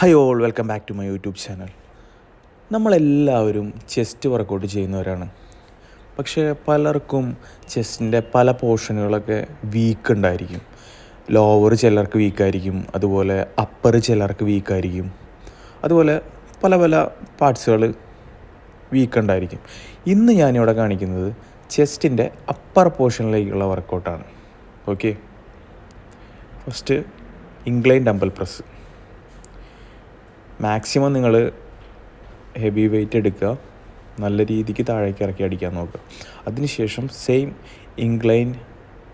Hi all welcome back to my YouTube channel നമ്മളെല്ലാവരും chest workout ചെയ്യുന്നവരാണ്. പക്ഷേ പലർക്കും ചെസ്റ്റിന്റെ പല പോർഷനുകളൊക്കെ വീക്ക് ഉണ്ടായിരിക്കും. ലോവർ ചിലർക്ക് വീക്കായിരിക്കും അതുപോലെ അപ്പർ ചിലർക്ക് വീക്കായിരിക്കും അതുപോലെ പല പല പാർട്സുകൾ വീക്ക് ഉണ്ടായിരിക്കും. ഇന്ന് ഞാനിവിടെ കാണിക്കുന്നത് ചെസ്റ്റിന്റെ അപ്പർ പോർഷനിലേക്കുള്ള വർക്കൗട്ടാണ് okay first incline dumbbell press maximum നിങ്ങൾ ഹെവി വെയിറ്റ് എടുക്കുക. നല്ല രീതിക്ക് താഴേക്ക് ഇറക്കി അടിക്കാൻ നോക്കുക. അതിനുശേഷം സെയിം ഇംഗ്ലൈൻ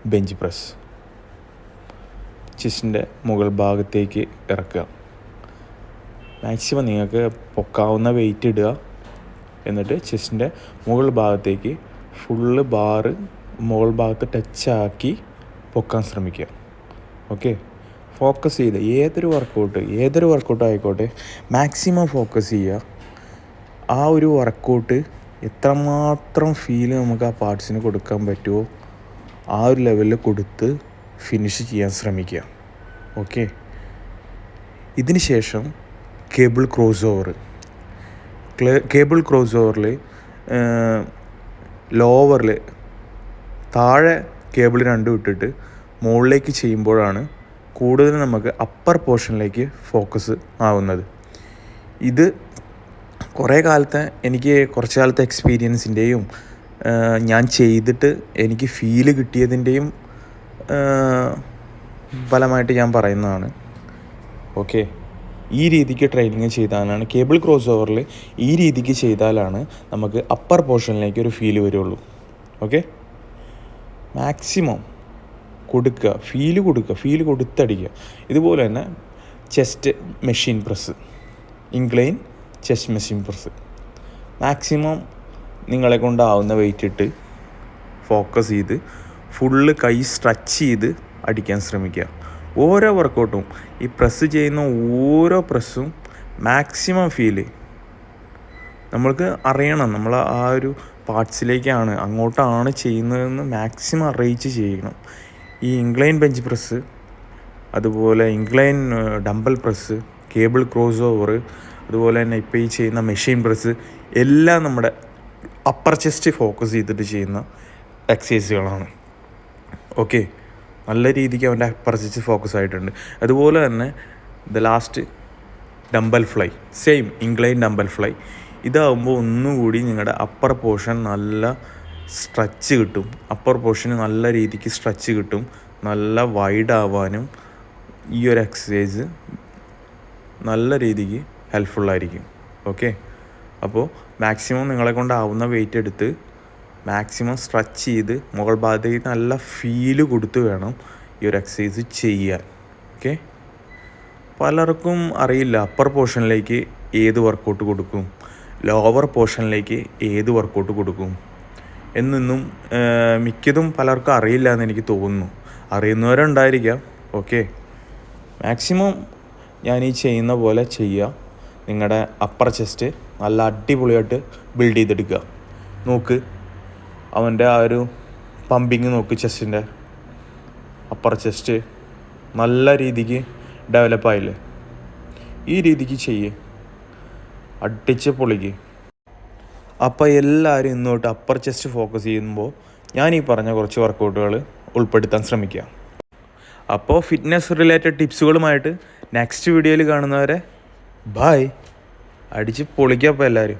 ബെഞ്ച് പ്രസ് ചെസ്റ്റിന്റെ മുകൾ ഭാഗത്തേക്ക് ഇറക്കുക. മാക്സിമം നിങ്ങൾക്ക് പൊക്കാവുന്ന വെയിറ്റ് ഇടുക. എന്നിട്ട് ചെസ്റ്റിന്റെ മുകൾ ഭാഗത്തേക്ക് ഫുള്ള് ബാറ് മുകൾ ഭാഗത്ത് ടച്ചാക്കി പൊക്കാൻ ശ്രമിക്കുക. ഓക്കെ ഫോക്കസ് ചെയ്ത് ഏതൊരു വർക്കൗട്ട് ഏതൊരു വർക്കൗട്ട് ആയിക്കോട്ടെ മാക്സിമം ഫോക്കസ് ചെയ്യുക. ആ ഒരു വർക്കൗട്ട് എത്രമാത്രം ഫീൽ നമുക്ക് ആ പാർട്സിന് കൊടുക്കാൻ പറ്റുമോ ആ ഒരു ലെവലിൽ കൊടുത്ത് ഫിനിഷ് ചെയ്യാൻ ശ്രമിക്കുക. ഓക്കെ ഇതിന് ശേഷം cable cross over cable cross ഓവറിൽ ലോവറിൽ താഴെ കേബിൾ രണ്ടും ഇട്ടിട്ട് മുകളിലേക്ക് ചെയ്യുമ്പോഴാണ് കൂടുതൽ നമുക്ക് അപ്പർ പോർഷനിലേക്ക് ഫോക്കസ് ആവുന്നത്. ഇത് കുറേ കാലത്തെ എനിക്ക് കുറച്ച് കാലത്തെ എക്സ്പീരിയൻസിന്റെയും ഞാൻ ചെയ്തിട്ട് എനിക്ക് ഫീൽ കിട്ടിയതിന്റെയും ഫലമായിട്ട് ഞാൻ പറയുന്നതാണ്. ഓക്കെ ഈ രീതിക്ക് ട്രെയിനിങ് ചെയ്താലാണ് കേബിൾ ക്രോസ് ഓവറിൽ ഈ രീതിക്ക് ചെയ്താലാണ് നമുക്ക് അപ്പർ പോർഷനിലേക്ക് ഒരു ഫീൽ വരുള്ളൂ. ഓക്കെ മാക്സിമം കൊടുക്കുക ഫീൽ കൊടുക്കുക ഫീൽ കൊടുത്തടിക്കുക. ഇതുപോലെ തന്നെ chest machine press incline chest machine press maximum നിങ്ങളെ കൊണ്ടാവുന്ന വെയിറ്റ് ഇട്ട് ഫോക്കസ് ചെയ്ത് ഫുള്ള് കൈ സ്ട്രെച്ച് ചെയ്ത് അടിക്കാൻ ശ്രമിക്കുക. ഓരോ വർക്കൗട്ടും ഈ പ്രസ് ചെയ്യുന്ന ഓരോ പ്രസ്സും മാക്സിമം ഫീൽ നമ്മൾക്ക് അറിയണം നമ്മൾ ആ ഒരു പാർട്സിലേക്കാണ് അങ്ങോട്ടാണ് ചെയ്യുന്നതെന്ന് മാക്സിമം അറിയിച്ച് ചെയ്യണം. ഈ ഇംഗ്ലൈൻ ബെഞ്ച് പ്രസ് അതുപോലെ incline dumbbell press cable cross over അതുപോലെ തന്നെ ഇപ്പോൾ ഈ ചെയ്യുന്ന മെഷീൻ പ്രസ് എല്ലാം നമ്മുടെ അപ്പർ ചെസ്റ്റ് ഫോക്കസ് ചെയ്തിട്ട് ചെയ്യുന്ന എക്സസൈസുകളാണ്. ഓക്കെ? നല്ല രീതിക്ക് അവന്റെ അപ്പർ ചെസ്റ്റ് ഫോക്കസ് ആയിട്ടുണ്ട്. അതുപോലെ തന്നെ the last dumbbell fly same incline dumbbell fly. ഇതാകുമ്പോൾ ഒന്നുകൂടി നിങ്ങളുടെ അപ്പർ പോർഷൻ നല്ല സ്ട്രെച്ച് കിട്ടും. അപ്പർ പോർഷന് നല്ല രീതിക്ക് സ്ട്രെച്ച് കിട്ടും. നല്ല വൈഡ് ആവാനും ഈ ഒരു എക്സസൈസ് നല്ല രീതിക്ക് ഹെൽപ്ഫുള്ളായിരിക്കും ഓക്കെ അപ്പോൾ മാക്സിമം നിങ്ങളെ കൊണ്ടാവുന്ന വെയിറ്റ് എടുത്ത് മാക്സിമം സ്ട്രെച്ച് ചെയ്ത് മുകൾ ഭാഗത്തേക്ക് നല്ല ഫീൽ കൊടുത്ത് വേണം ഈ ഒരു എക്സസൈസ് ചെയ്യാൻ. ഓക്കെ പലർക്കും അറിയില്ല അപ്പർ പോർഷനിലേക്ക് ഏത് വർക്കൗട്ട് കൊടുക്കും. ലോവർ പോർഷനിലേക്ക് ഏത് വർക്കൗട്ട് കൊടുക്കും. എന്നൊന്നും മിക്കതും പലർക്കും അറിയില്ല എന്ന് എനിക്ക് തോന്നുന്നു. അറിയുന്നവരുണ്ടായിരിക്കാം. ഓക്കെ. മാക്സിമം ഞാൻ ഈ ചെയ്യുന്ന പോലെ ചെയ്യുക. നിങ്ങളുടെ അപ്പർ ചെസ്റ്റ് നല്ല അടിപൊളിയായിട്ട് ബിൽഡ് ചെയ്തെടുക്കുക. നോക്ക്. അവന്റെ ആ ഒരു പമ്പിങ് നോക്ക് ചെസ്റ്റിന്റെ അപ്പർ ചെസ്റ്റ് നല്ല രീതിക്ക് ഡെവലപ്പായില്ലേ ഈ രീതിക്ക് ചെയ്യേ. അടിച്ച് പൊളിക്ക്. അപ്പോൾ എല്ലാവരും ഇന്നോട്ട് അപ്പർ ചെസ്റ്റ് ഫോക്കസ് ചെയ്യുമ്പോൾ ഞാൻ ഈ പറഞ്ഞ കുറച്ച് വർക്കൗട്ടുകൾ ഉൾപ്പെടുത്താൻ ശ്രമിക്കുക അപ്പോൾ ഫിറ്റ്നസ് റിലേറ്റഡ് ടിപ്സുകളുമായിട്ട് നെക്സ്റ്റ് വീഡിയോയിൽ കാണുന്നവരെ ബായ് അടിച്ച് പൊളിക്കപ്പോൾ എല്ലാവരും